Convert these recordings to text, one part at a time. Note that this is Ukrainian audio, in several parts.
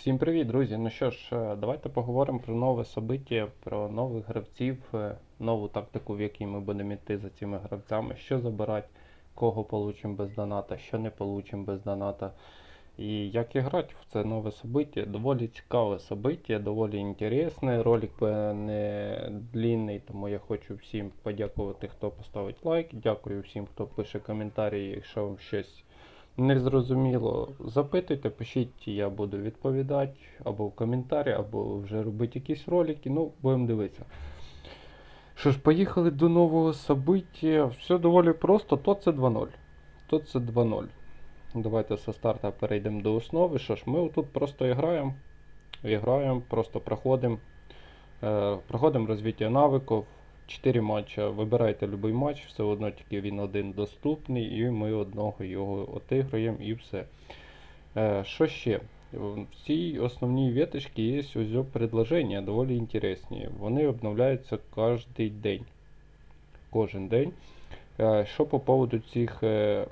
Всім привіт, друзі! Ну що ж, е, давайте поговоримо про нове собиття, про нових гравців, е, нову тактику, в якій ми будемо йти за цими гравцями, що забирати, кого получимо без доната, що не получимо без доната. І як і грати в це нове собиття. Доволі цікаве собиття, доволі інтересне. Ролик не длинний, тому я хочу всім подякувати, хто поставить лайк. Дякую всім, хто пише коментарі, якщо вам щось незрозуміло, запитуйте, пишіть, я буду відповідати або в коментарі, або вже робити якісь ролики. Ну, будемо дивитися. Що ж, поїхали до нового собиття. Все доволі просто. То це 2.0. То це 2.0. Давайте со старта перейдемо до основи. Що ж, ми тут просто граємо. Граємо, просто проходимо. Е, проходимо розвиття навиків. 4 матча. Вибирайте будь-який матч, все одно тільки він один доступний, і ми одного його отиграємо і все. Е, Що ще? В цій основній веточці є ось предложення, доволі інтересні. Вони обновляються кожен день. Кожен день. Е, Що по поводу цих е,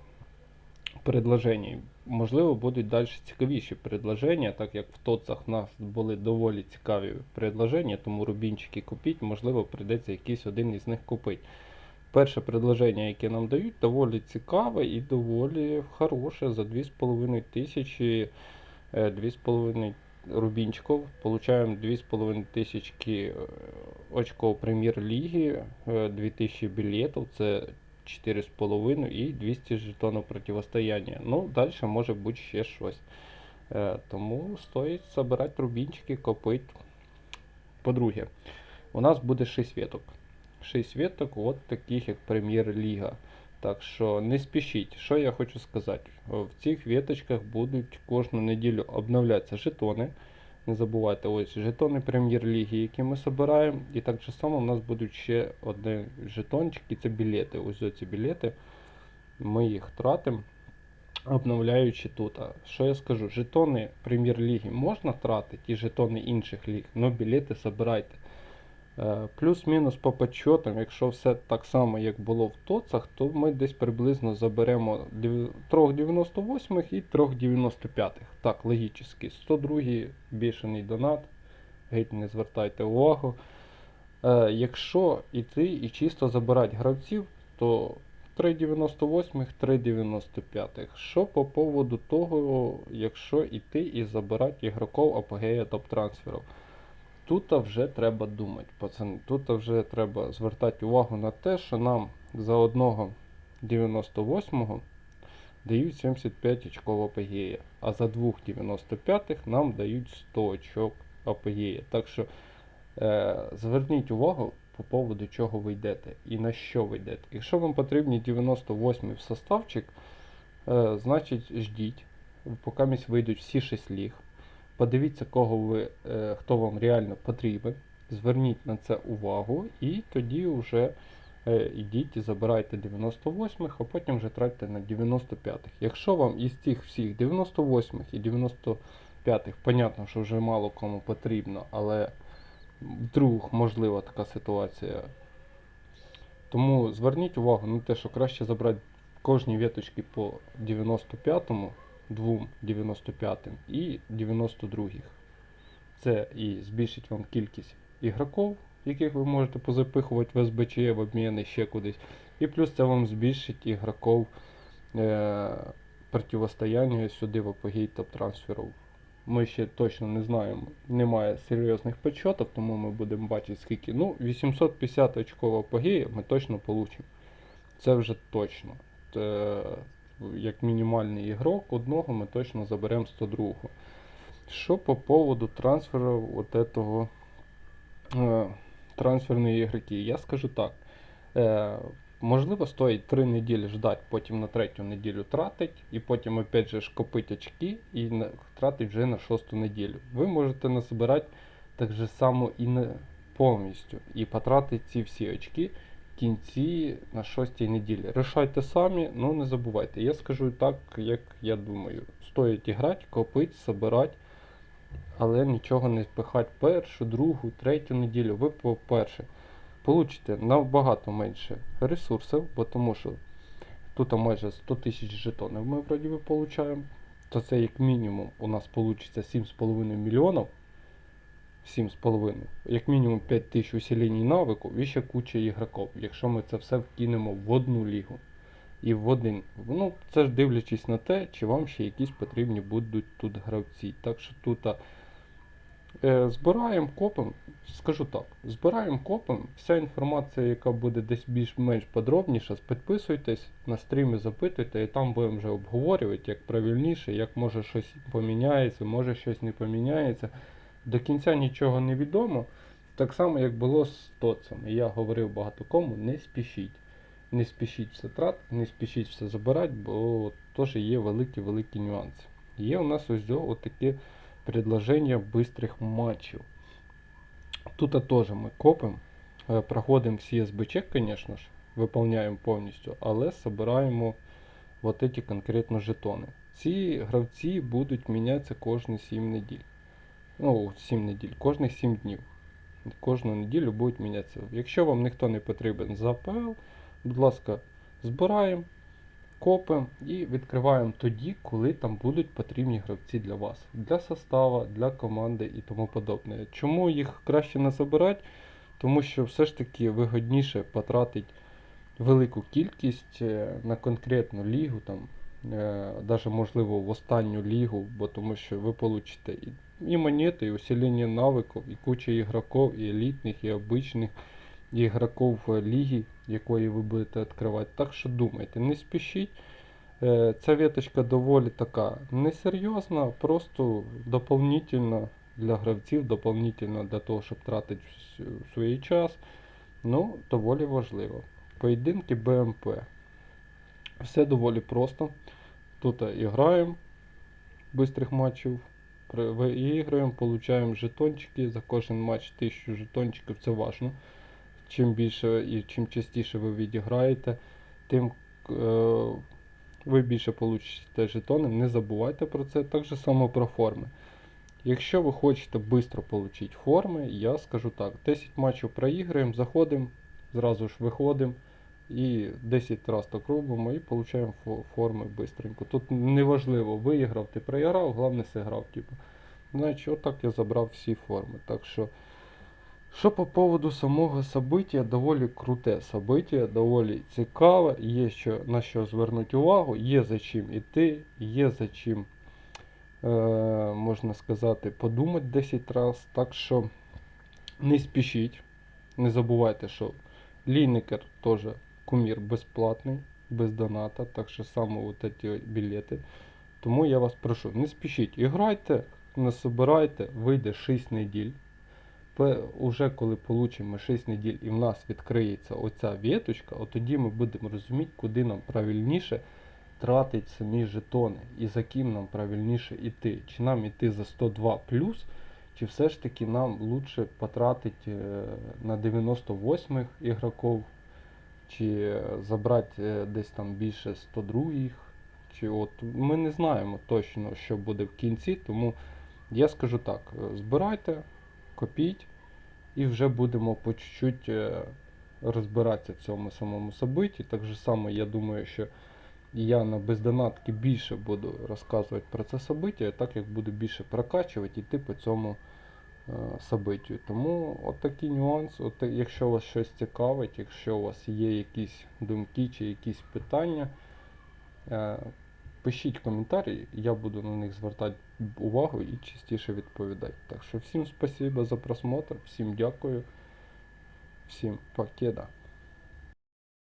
предложень? Можливо, будуть далі цікавіші предложення, так як в тоцах в нас були доволі цікаві предложення, тому рубінчики купіть, можливо, прийдеться якийсь один із них купити. Перше предложення, яке нам дають, доволі цікаве і доволі хороше. За 2,5 тисячі 2,5 рубінчиків. Получаємо 2,5 тисячки е, очков прем'єр-ліги, 2000 білетів. Це 4,5 і 200 жетонів противостояння. Ну, далі може бути ще щось. Е, тому стоїть збирати рубінчики, копити. По-друге, у нас буде 6 веток. 6 веток, от таких як Прем'єр-ліга. Так що не спішіть. Що я хочу сказати? В цих веточках будуть кожну неділю обновлятися жетони. Не забувайте, ось жетони прем'єр-ліги, які ми збираємо. І так же само у нас будуть ще одні жетончики, це білети. Ось ці білети. Ми їх тратимо, обновляючи тут. Що я скажу? Жетони прем'єр-ліги можна тратити і жетони інших ліг, але білети збирайте. Е, плюс-мінус по подсчетам, якщо все так само, як було в тоцах, то ми десь приблизно заберемо 3,98 і 3,95. Так, логічно. 102 бішений донат. Геть не звертайте увагу. Е, Якщо йти і чисто забирати гравців, то 3,98, 3,95. Що по поводу того, якщо йти і забирати ігроків апогея топ-трансферів? Тут вже треба думати, пацани. Тут вже треба звертати увагу на те, що нам за одного 98-го дають 75 очков апогея, а за двох 95-х нам дають 100 очок апогея. Так що е, зверніть увагу по поводу чого ви йдете і на що ви йдете. Якщо вам потрібні 98 в составчик, е, значить ждіть, поки вийдуть всі 6 ліг. Подивіться, кого ви, е, хто вам реально потрібен. Зверніть на це увагу, і тоді вже е, йдіть і забирайте 98-х, а потім вже тратьте на 95-х. Якщо вам із цих всіх 98-х і 95-х, понятно, що вже мало кому потрібно, але вдруг можлива така ситуація. Тому зверніть увагу на те, що краще забрати кожні веточки по 95-му. 2 95 і 92. Це і збільшить вам кількість ігроків, яких ви можете позапихувати в СБЧ, в обміни ще кудись. І плюс це вам збільшить ігроків е, противостояння сюди в апогей топ-трансферів. Ми ще точно не знаємо, немає серйозних підсчетів, тому ми будемо бачити скільки. Ну, 850 очков апогея ми точно получимо. Це вже точно. Це, як мінімальний ігрок, одного ми точно заберемо 102. Що по поводу трансферу от этого, е, трансферної ігроки, я скажу так. Е, Можливо, стоїть 3 неділі ждати, потім на третю неділю тратить, і потім опять же копити очки і тратить вже на шосту неділю. Ви можете насобирати так же само і не повністю і потратити ці всі очки кінці на шостій неділі. Рішайте самі, ну не забувайте. Я скажу так, як я думаю. Стоїть грати, копити, собирати, але нічого не спихати першу, другу, третю неділю. Ви, по-перше, получите набагато менше ресурсів, бо тому що тут майже 100 тисяч жетонів ми вроді би получаємо. то це як мінімум у нас вийде 7,5 мільйонів. 7,5. Як мінімум 5 тисяч усилень навику і ще куча ігроків, якщо ми це все вкинемо в одну лігу. І в один. Ну, це ж дивлячись на те, чи вам ще якісь потрібні будуть тут гравці. Так що тут е, збираємо копом, скажу так, збираємо копом, вся інформація, яка буде десь більш-менш подробніша, підписуйтесь на стріми, запитуйте, і там будемо вже обговорювати, як правильніше, як може щось поміняється, може щось не поміняється. До кінця нічого не відомо. Так само, як було з Тоцем. Я говорив багато кому, не спішіть. Не спішіть все тратити, не спішіть все забирати, бо теж є великі-великі нюанси. Є у нас ось таке предложення бистрих матчів. Тут теж ми копимо, е, проходимо всі СБЧ, звісно ж, виповняємо повністю, але збираємо вот конкретно жетони. Ці гравці будуть мінятися кожні 7 неділь. Ну, 7 неділь, кожних 7 днів. Кожну неділю будуть мінятися. Якщо вам ніхто не потрібен за АПЛ, будь ласка, збираємо, копимо і відкриваємо тоді, коли там будуть потрібні гравці для вас, для состава, для команди і тому подобне. Чому їх краще не забирати? Тому що все ж таки вигодніше потратити велику кількість е, на конкретну лігу, там, е, даже можливо в останню лігу, бо тому що ви получите і монети, і усилення навиків, і куча ігроків, і елітних, і обичних ігроків ліги, якої ви будете відкривати. Так що думайте, не спішіть. Е, Ця веточка доволі така несерйозна, просто доповнительно для гравців, доповнительно для того, щоб тратити свій час. Ну, доволі важливо. Поєдинки БМП. Все доволі просто. Тут е, граємо бистрих матчів, виіграємо, получаємо жетончики. За кожен матч 1000 жетончиків, це важно. Чим більше і чим частіше ви відіграєте, тим е, ви більше получите жетони. Не забувайте про це. Так само про форми. Якщо ви хочете швидко отримати форми, я скажу так: 10 матчів проіграємо, заходимо, зразу ж виходимо і 10 разів так робимо і отримуємо форми швидко. Тут неважливо, виіграв ти проіграв, головне зіграв. Типу. Значить, отак я забрав всі форми. Так що, що по поводу самого события, доволі круте событие, доволі цікаве, є що, на що звернути увагу, є за чим іти, є за чим, е, можна сказати, подумати 10 разів. Так що не спішіть, не забувайте, що Лінникер теж кумір безплатний, без доната, так що саме вот эти білети. Тому я вас прошу, не спішіть, іграйте, не собирайте, вийде 6 неділь. Уже коли получимо 6 неділь і в нас відкриється оця віточка, от тоді ми будемо розуміти, куди нам правильніше тратити самі жетони і за ким нам правильніше йти. Чи нам йти за 102 чи все ж таки нам лучше потратити е, на 98 ігроків, чи забрати е, десь там більше 102 чи от ми не знаємо точно, що буде в кінці, тому я скажу так: е, збирайте, копіть, і вже будемо по чуть-чуть е, розбиратися в цьому самому собиті. Так же само, я думаю, що я на бездонатки більше буду розказувати про це собиття, так як буду більше прокачувати йти по цьому собиттю. Тому от такий нюанс. От, якщо вас щось цікавить, якщо у вас є якісь думки чи якісь питання, е, пишіть коментарі, я буду на них звертати увагу і частіше відповідати. Так що всім спасибо за просмотр, всім дякую, всім покеда.